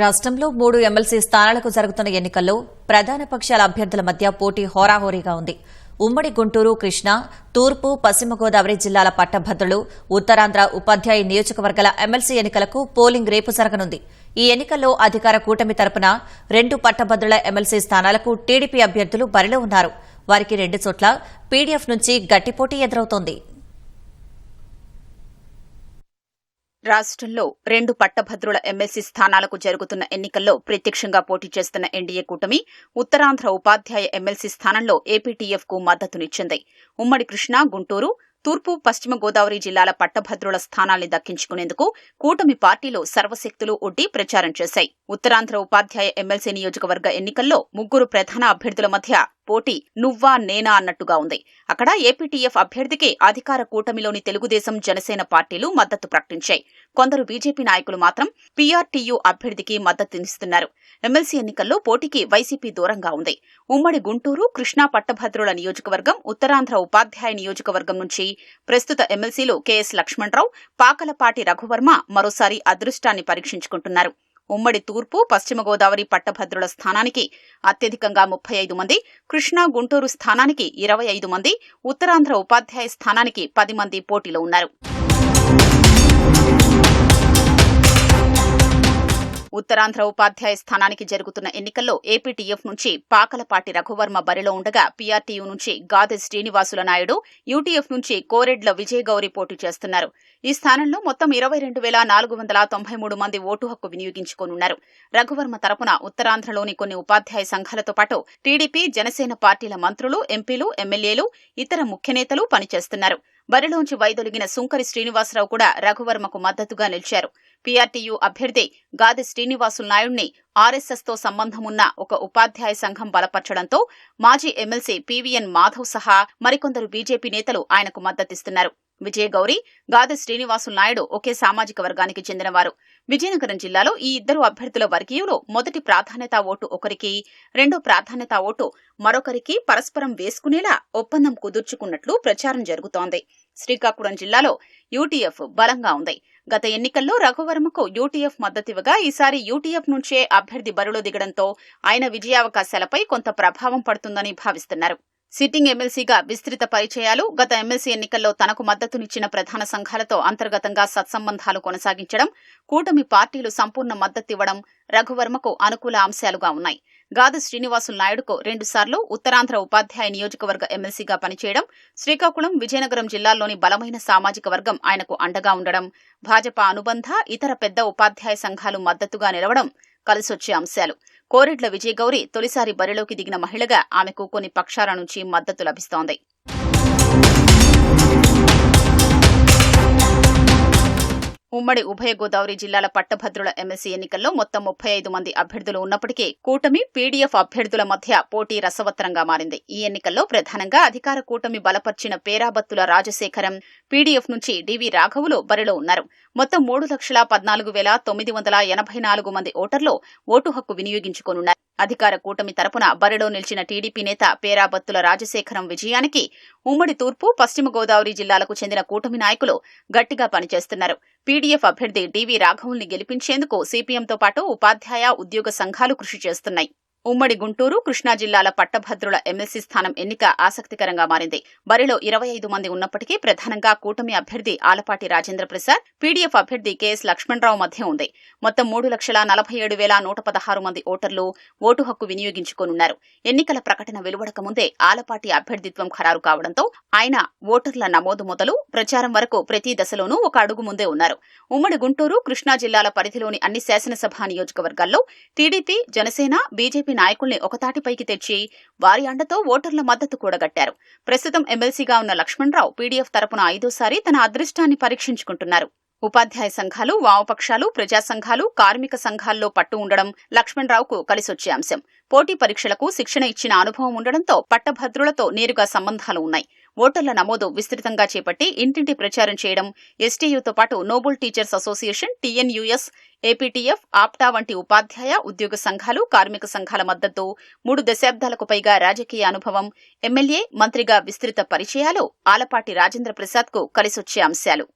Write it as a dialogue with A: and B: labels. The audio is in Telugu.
A: రాష్ట్రంలో మూడు ఎమ్మెల్సీ స్థానాలకు జరుగుతున్న ఎన్నికల్లో ప్రధాన పక్షాల అభ్యర్థుల మధ్య పోటీ హోరాహోరీగా ఉంది. ఉమ్మడి గుంటూరు కృష్ణా తూర్పు పశ్చిమ గోదావరి జిల్లాల పట్టభద్రులు ఉత్తరాంధ్ర ఉపాధ్యాయ నియోజకవర్గాల ఎమ్మెల్సీ ఎన్నికలకు పోలింగ్ రేపు జరగనుంది. ఈ ఎన్నికల్లో అధికార కూటమి తరపున రెండు పట్టభద్రుల ఎమ్మెల్సీ స్థానాలకు టీడీపీ అభ్యర్థులు బరిలో ఉన్నారు. వారికి రెండు చోట్ల పీడీఎఫ్ నుంచి గట్టి పోటీ ఎదురవుతోంది.
B: రాష్ట్రంలో రెండు పట్టభద్రుల ఎమ్మెల్సీ స్థానాలకు జరుగుతున్న ఎన్నికల్లో ప్రత్యక్షంగా పోటీ చేస్తున్న ఎన్డీఏ కూటమి ఉత్తరాంధ్ర ఉపాధ్యాయ ఎమ్మెల్సీ స్థానంలో ఏపీటీఎఫ్కు మద్దతునిచ్చింది. ఉమ్మడి కృష్ణా గుంటూరు తూర్పు పశ్చిమ గోదావరి జిల్లాల పట్టభద్రుల స్థానాల్ని దక్కించుకునేందుకు కూటమి పార్టీలు సర్వశక్తులు ఒడ్డి ప్రచారం చేశాయి. ఉత్తరాంధ్ర ఉపాధ్యాయ ఎమ్మెల్సీ నియోజకవర్గ ఎన్నికల్లో ముగ్గురు ప్రధాన అభ్యర్థుల మధ్య పోటీ నువ్వా నేనా అన్నట్టుగా ఉంది. అక్కడ ఏపీటీఎఫ్ అభ్యర్థికి అధికార కూటమిలోని తెలుగుదేశం జనసేన పార్టీలు మద్దతు ప్రకటించాయి. కొందరు బీజేపీ నాయకులు మాత్రం పీఆర్టీయూ అభ్యర్థికి మద్దతునిస్తున్నారు ఎమ్మెల్సీ ఎన్నికల్లో పోటీకి వైసీపీ దూరంగా ఉంది. ఉమ్మడి గుంటూరు కృష్ణా పట్టభద్రుల నియోజకవర్గం ఉత్తరాంధ్ర ఉపాధ్యాయ నియోజకవర్గం నుంచి ప్రస్తుత ఎమ్మెల్సీలు కెఎస్ లక్ష్మణరావు పాకలపాటి రఘువర్మ మరోసారి అదృష్టాన్ని పరీక్షించుకుంటున్నారు. ఉమ్మడి తూర్పు పశ్చిమ గోదావరి పట్టభద్రుల స్థానానికి అత్యధికంగా ముప్పై ఐదు మంది కృష్ణా గుంటూరు స్థానానికి ఇరవై ఐదు మంది ఉత్తరాంధ్ర ఉపాధ్యాయ స్థానానికి పది మంది పోటీలో ఉన్నారు. ఉత్తరాంధ్ర ఉపాధ్యాయ స్థానానికి జరుగుతున్న ఎన్నికల్లో ఏపీటీఎఫ్ నుంచి పాకలపాటి రఘువర్మ బరిలో ఉండగా పీఆర్టీయూ నుంచి గాదె శ్రీనివాసుల నాయుడు యూటీఎఫ్ నుంచి కోరెడ్ల విజయగౌరి పోటీ చేస్తున్నారు. ఈ స్థానంలో మొత్తం ఇరవై రెండు వేల నాలుగు వందల తొంభై మూడు మంది ఓటు హక్కు వినియోగించుకోనున్నారు. రఘువర్మ తరపున ఉత్తరాంధ్రలోని కొన్ని ఉపాధ్యాయ సంఘాలతో పాటు టీడీపీ జనసేన పార్టీల మంత్రులు ఎంపీలు ఎమ్మెల్యేలు ఇతర ముఖ్యనేతలు పనిచేస్తున్నారు. బరిలోంచి వైదొలిగిన సుంకరి శ్రీనివాసరావు కూడా రఘువర్మకు మద్దతుగా నిలిచారు. పీఆర్టీయూ అభ్యర్థి గాది శ్రీనివాసులు నాయుడిని ఆర్ఎస్ఎస్తో సంబంధమున్న ఒక ఉపాధ్యాయ సంఘం బలపర్చడంతో మాజీ ఎమ్మెల్సీ పీవీఎన్ మాధవ్ సహా మరికొందరు బీజేపీ నేతలు ఆయనకు మద్దతిస్తున్నారు. విజయగౌరి గాది శ్రీనివాసులు నాయుడు ఒకే సామాజిక వర్గానికి చెందినవారు. విజయనగరం జిల్లాలో ఈ ఇద్దరు అభ్యర్థుల వర్గీయులు మొదటి ప్రాధాన్యత ఓటు ఒకరికి రెండో ప్రాధాన్యత ఓటు మరొకరికి పరస్పరం వేసుకునేలా ఒప్పందం కుదుర్చుకున్నట్లు ప్రచారం జరుగుతోంది. శ్రీకాకుళం జిల్లాలో యూటీఎఫ్ బలంగా ఉంది. గత ఎన్నికల్లో రఘువర్మకు యూటీఎఫ్ మద్దతివ్వగా ఈసారి యూటీఎఫ్ నుంచే అభ్యర్థి బరిలో దిగడంతో ఆయన విజయావకాశాలపై కొంత ప్రభావం పడుతుందని భావిస్తున్నారు. సిట్టింగ్ ఎమ్మెల్సీగా విస్తృత పరిచయాలు గత ఎమ్మెల్సీ ఎన్నికల్లో తనకు మద్దతునిచ్చిన ప్రధాన సంఘాలతో అంతర్గతంగా సత్సంబంధాలు కొనసాగించడం కూటమి పార్టీలు సంపూర్ణ మద్దతివ్వడం రఘువర్మకు అనుకూల అంశాలుగా ఉన్నాయి. గాదు శ్రీనివాసులు నాయుడుకు రెండుసార్లు ఉత్తరాంధ్ర ఉపాధ్యాయ నియోజకవర్గ ఎమ్మెల్సీగా పనిచేయడం శ్రీకాకుళం విజయనగరం జిల్లాల్లోని బలమైన సామాజిక వర్గం ఆయనకు అండగా ఉండడం భాజపా అనుబంధ ఇతర పెద్ద ఉపాధ్యాయ సంఘాలు మద్దతుగా నిలవడం కలిసొచ్చే అంశాలు. కోరెడ్ల విజయగౌరి తొలిసారి బరిలోకి దిగిన మహిళగా ఆమెకు కొన్ని పక్షాల నుంచి మద్దతు లభిస్తోంది. ఉమ్మడి ఉభయ గోదావరి జిల్లాల పట్టభద్రుల ఎమ్మెల్సీ ఎన్నికల్లో మొత్తం ముప్పై ఐదు మంది అభ్యర్థులు ఉన్నప్పటికీ కూటమి పీడీఎఫ్ అభ్యర్థుల మధ్య పోటీ రసవత్తరంగా మారింది. ఈ ఎన్నికల్లో ప్రధానంగా అధికార కూటమి బలపర్చిన పేరాబత్తుల రాజశేఖరం పీడీఎఫ్ నుంచి డివి రాఘవులు బరిలో ఉన్నారు. మొత్తం మూడు లక్షల పద్నాలుగు వేల తొమ్మిది వందల ఎనభై నాలుగు మంది ఓటర్లు ఓటు హక్కు వినియోగించుకోనున్నారు. అధికార కూటమి తరపున బరిలో నిలిచిన టీడీపీ నేత పేరాబత్తుల రాజశేఖరం విజయానికి ఉమ్మడి తూర్పు పశ్చిమ గోదావరి జిల్లాలకు చెందిన కూటమి నాయకులు గట్టిగా పనిచేస్తున్నారు. పీడీఎఫ్ అభ్యర్థి డివి రాఘవుల్ని గెలిపించేందుకు సిపిఎంతో పాటు ఉపాధ్యాయ ఉద్యోగ సంఘాలు కృషి చేస్తున్నాయి. ఉమ్మడి గుంటూరు కృష్ణా జిల్లాల పట్టభద్రుల ఎమ్మెల్సీ స్థానం ఎన్నిక ఆసక్తికరంగా మారింది. బరిలో ఇరవై ఐదు మంది ఉన్నప్పటికీ ప్రధానంగా కూటమి అభ్యర్థి ఆలపాటి రాజేంద్ర ప్రసాద్ పీడీఎఫ్ అభ్యర్థి కెఎస్ లక్ష్మణరావు మధ్య ఉంది. మొత్తం మూడు లక్షల నలభై ఏడు వేల నూట పదహారు మంది ఓటర్లు ఓటు హక్కు వినియోగించుకోనున్నారు. ఎన్నికల ప్రకటన వెలువడక ముందే ఆలపాటి అభ్యర్థిత్వం ఖరారు కావడంతో ఆయన ఓటర్ల నమోదు మొదలు ప్రచారం వరకు ప్రతి దశలోనూ ఒక అడుగు ముందే ఉన్నారు. ఉమ్మడి గుంటూరు కృష్ణా జిల్లాల పరిధిలోని అన్ని శాసనసభ నియోజకవర్గాల్లో టీడీపీ జనసేన బీజేపీ నాయకుల్ని ఒకతాటిపైకి తెచ్చి వారి అండతో ఓటర్ల మద్దతు కూడగట్టారు. ప్రస్తుతం ఎమ్మెల్సీగా ఉన్న లక్ష్మణరావు పీడీఎఫ్ తరపున ఐదోసారి తన అదృష్టాన్ని పరీక్షించుకుంటున్నారు. ఉపాధ్యాయ సంఘాలు వామపక్షాలు ప్రజా సంఘాలు కార్మిక సంఘాల్లో పట్టు ఉండడం లక్ష్మణరావుకు కలిసొచ్చే అంశం. పోటీ పరీక్షలకు శిక్షణ ఇచ్చిన అనుభవం ఉండడంతో పట్టభద్రులతో నేరుగా సంబంధాలు ఉన్నాయి. ఓటర్ల నమోదు విస్తృతంగా చేపట్టి ఇంటింటి ప్రచారం చేయడం ఎస్టీయూతో పాటు noble teachers association TNUS APTF APTA వంటి ఉపాధ్యాయ ఉద్యోగ సంఘాలు కార్మిక సంఘాల మద్దతు మూడు దశాబ్దాలకు పైగా రాజకీయ అనుభవం ఎమ్మెల్యే మంత్రిగా విస్తృత పరిచయాలు ఆలపాటి రాజేంద్ర ప్రసాద్కు కలిసొచ్చే అంశాలు.